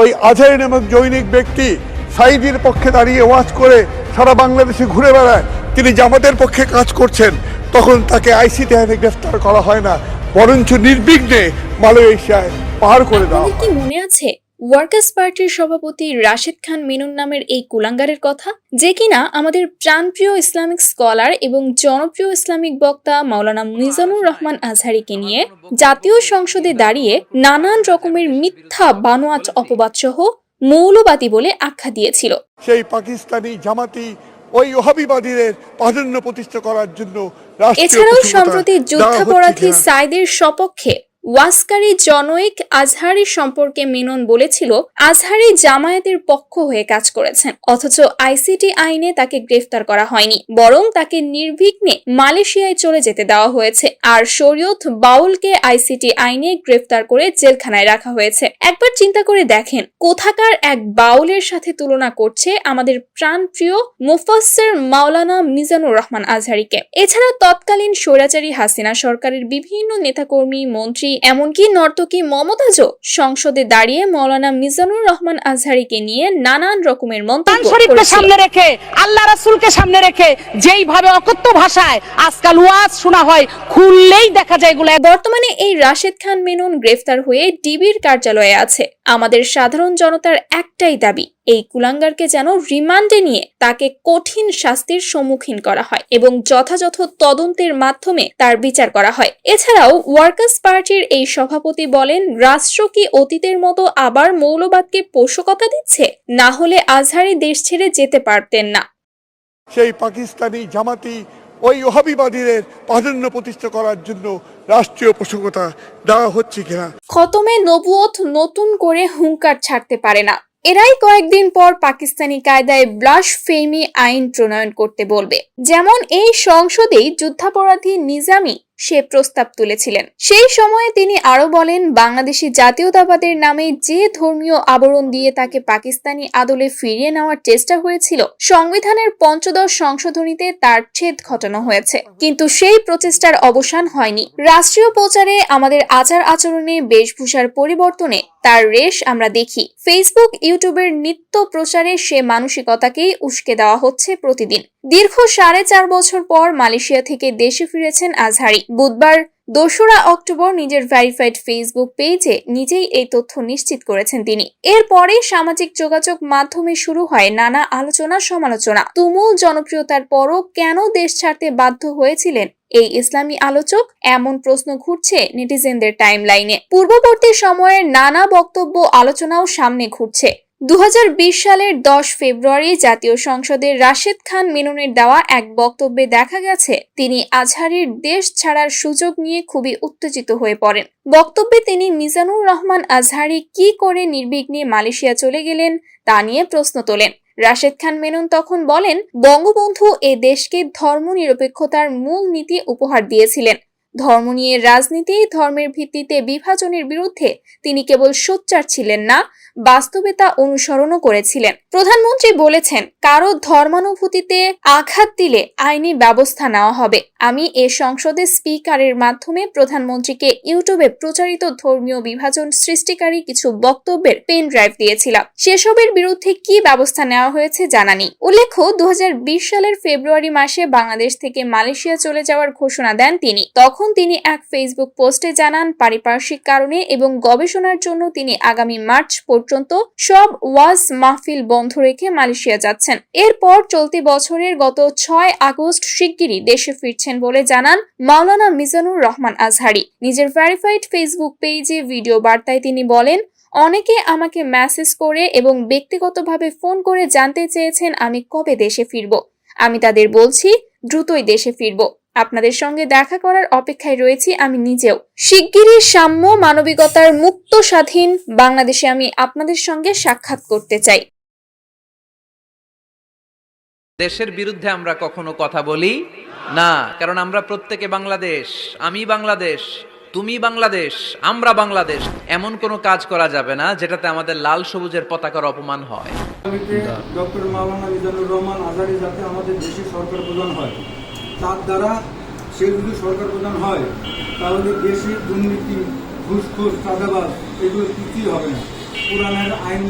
ওই আজাই নামক জৈনিক ব্যক্তি সাইদির পক্ষে দাঁড়িয়ে ওয়াজ করে সারা বাংলাদেশে ঘুরে বেড়ায়। তিনি জামাতের পক্ষে কাজ করছেন। তখন তাকে আইসিটি আইনে গ্রেফতার করা হয় না। বরঞ্চ নির্বিঘ্নে মালয়েশিয়ায় পার করে দেওয়া কি মনে আছে? ওয়ার্কার্স পার্টির সভাপতি রাশেদ খান মিনুন নামের এই কুলাঙ্গারের কথা যে কিনা আমাদের প্রাণপ্রিয় ইসলামিক স্কলার এবং জনপ্রিয় ইসলামিক বক্তা মাওলানা মিজানুর রহমান আজহারিকে নিয়ে জাতীয় সংসদে দাঁড়িয়ে নানান রকমের মিথ্যা বানোয়াট অপবাদ সহ মৌলবাদী বলে আখ্যা দিয়েছিল। সেই পাকিস্তানি জামাতি ওই ওহাবিবাদীদের প্রাধান্য প্রতিষ্ঠা করার জন্য এছাড়াও সম্প্রতি যুদ্ধাপরাধী সাইদের সপক্ষে ওয়াসকারী জনৈক আজহারি সম্পর্কে মেনন বলেছিল, আজহারি জামায়াতের পক্ষ হয়ে কাজ করেছেন, অথচ আইসিটি আইনে তাকে গ্রেফতার করা হয়নি, বরং তাকে নির্বিঘ্নে মালয়েশিয়ায় চলে যেতে দেওয়া হয়েছে, আর শরীয়ত বাউলকে আইসিটি আইনে গ্রেফতার করে জেলখানায় রাখা হয়েছে। একবার চিন্তা করে দেখেন, কোথাকার এক বাউলের সাথে তুলনা করছে আমাদের প্রাণপ্রিয় মুফাসসির মাওলানা মিজানুর রহমান আজহারিকে। এছাড়া তৎকালীন স্বৈরাচারী হাসিনা সরকারের বিভিন্ন নেতাকর্মী, মন্ত্রী এমনকি নর্তকী মমতাজও সংসদে দাঁড়িয়ে মাওলানা মিজানুর রহমান আজহারিকে নিয়ে নানান রকমের মন্তব্য সামনে রেখে আল্লাহ রাসূলকে সামনে রেখে যেইভাবে অকথ্য ভাষায় আজকাল ওয়াজ শোনা হয় খুললেই দেখা যায় এগুলো বর্তমানে এই রাশেদ খান মেনন গ্রেফতার হয়ে ডিবির কার্যালয়ে আছে। আমাদের সাধারণ জনতার একটাই দাবি এই কুলাঙ্গারকে যেন রিমান্ডে নিয়ে তাকে কঠিন শাস্তির সম্মুখীন করা হয় এবং যথাযথ তদন্তের মাধ্যমে তার বিচার করা হয়। এছাড়াও ওয়ার্কার্স পার্টির এই সভাপতি বলেন রাষ্ট্র কি অতীতের মতো আবার মৌলবাদকে পোষকতা দিচ্ছে? না হলে আজহারি দেশ ছেড়ে যেতে পারতেন না। সেই পাকিস্তানি জামাতি ওই ওহাবিবাদীদের প্রাধান্য প্রতিষ্ঠা করার জন্য রাষ্ট্রীয় পোষকতা দেওয়া হচ্ছে কিনা? খতমে নবুয়ত নতুন করে হুঙ্কার ছাড়তে পারে না। এরাই কয়েকদিন পর পাকিস্তানি কায়দায় ব্লাশ ফেমি আইন প্রণয়ন করতে বলবে। যেমন এই সংসদেই যুদ্ধাপরাধী নিজামি সে প্রস্তাব তুলেছিলেন। সেই সময়ে তিনি আরও বলেন, বাংলাদেশি জাতীয়তাবাদের নামে যে ধর্মীয় আবরণ দিয়ে তাকে পাকিস্তানি আদলে ফিরিয়ে নেওয়ার চেষ্টা হয়েছিল, সংবিধানের পঞ্চদশ সংশোধনীতে তার ছেদ ঘটানো হয়েছে। কিন্তু সেই প্রচেষ্টার অবসান হয়নি। রাষ্ট্রীয় প্রচারে আমাদের আচার আচরণে, বেশভূষার পরিবর্তনে তার রেশ আমরা দেখি। ফেসবুক ইউটিউবের নিত্য প্রচারে সে মানসিকতাকেই উস্কে দেওয়া হচ্ছে প্রতিদিন। দীর্ঘ সাড়ে চার বছর পর মালয়েশিয়া থেকে দেশে ফিরেছেন আজহারি। বুধবার দোসরা অক্টোবর নিজের ভেরিফাইড ফেসবুক পেজে নিজেই এই তথ্য নিশ্চিত করেছেন তিনি। এরপরে সামাজিক যোগাযোগ মাধ্যমে শুরু হয় নানা আলোচনা সমালোচনা। তুমুল জনপ্রিয়তার পরও কেন দেশ ছাড়তে বাধ্য হয়েছিলেন এই ইসলামী আলোচক? এমন প্রশ্ন ঘুরছে নেটিজেনদের টাইমলাইনে। পূর্ববর্তী সময়ের নানা বক্তব্য আলোচনাও সামনে ঘুরছে। দু হাজার বিশ সালের দশ ফেব্রুয়ারি জাতীয় সংসদের রাশেদ খান মেননের দেওয়া এক বক্তব্যে দেখা গেছে, তিনি আজহারির দেশ ছাড়ার সুযোগ নিয়ে খুবই উত্তেজিত হয়ে পড়েন। বক্তব্যে তিনি মিজানুর রহমান আজহারি কি করে নির্বিঘ্নে মালয়েশিয়া চলে গেলেন তা নিয়ে প্রশ্ন তোলেন। রাশেদ খান মেনন তখন বলেন, বঙ্গবন্ধু এ দেশকে ধর্মনিরপেক্ষতার মূল নীতি উপহার দিয়েছিলেন। ধর্ম নিয়ে রাজনীতি, ধর্মের ভিত্তিতে বিভাজনের বিরুদ্ধে তিনি কেবল সোচ্চার ছিলেন না, বাস্তবে তা অনুসরণও করেছিলেন। প্রধানমন্ত্রী বলেছেন, কারও ধর্মানুভূতিতে আঘাত দিলে আইনি ব্যবস্থা নেওয়া হবে। আমি এ সংসদে স্পিকারের মাধ্যমে প্রধানমন্ত্রীকে ইউটিউবে প্রচারিত ধর্মীয় বিভাজন সৃষ্টিকারী কিছু বক্তব্যের পেন ড্রাইভ দিয়েছিলাম। সেসবের বিরুদ্ধে কি ব্যবস্থা নেওয়া হয়েছে জানা নেই। উল্লেখ্য দু হাজার বিশ সালের ফেব্রুয়ারি মাসে বাংলাদেশ থেকে মালয়েশিয়া চলে যাওয়ার ঘোষণা দেন তিনি। তখন তিনি এক ফেসবুক পোস্টে জানান, পারিপার্শ্বিক কারণে এবং গবেষণার জন্য তিনি আগামী মার্চ পর্যন্ত সব ওয়াজ মাহফিল বন্ধ রেখে মালয়েশিয়া যাচ্ছেন। এরপর চলতি বছরের গত ছয় আগস্ট শিগগিরই দেশে ফিরছেন বলে জানান মাওলানা মিজানুর রহমান আজহারি। নিজের ভেরিফাইড ফেসবুক পেজে ভিডিও বার্তায় তিনি বলেন, অনেকে আমাকে মেসেজ করে এবং ব্যক্তিগতভাবে ফোন করে জানতে চেয়েছেন আমি কবে দেশে ফিরব। আমি তাদের বলছি, দ্রুতই দেশে ফিরব। আপনাদের সঙ্গে দেখা করার অপেক্ষায় রয়েছি আমি নিজেও। শিগগিরই সাম্য মানবিকতার মুক্ত স্বাধীন বাংলাদেশে আমি আপনাদের সঙ্গে সাক্ষাৎ করতে চাই। দেশের বিরুদ্ধে আমরা কখনো কথা বলি না কারণ আমরা প্রত্যেকে বাংলাদেশ আমি বাংলাদেশ তুমি বাংলাদেশ আমরা বাংলাদেশ এমন কোনো কাজ করা যাবে না যেটাতে আমাদের লাল সবুজের পতাকার অপমান হয়। ডক্টর মাওলানা মিজানুর রহমান আজারি যাতে আমাদের দেশে সরকার প্রধান হয়। তার দ্বারা সে যদি সরকার প্রধান হয়, তাহলে দেশে দুর্নীতি ঘুষখোষ চাঁদাবাজ, এগুলো কিছুই হবে না। পুরাণের আইন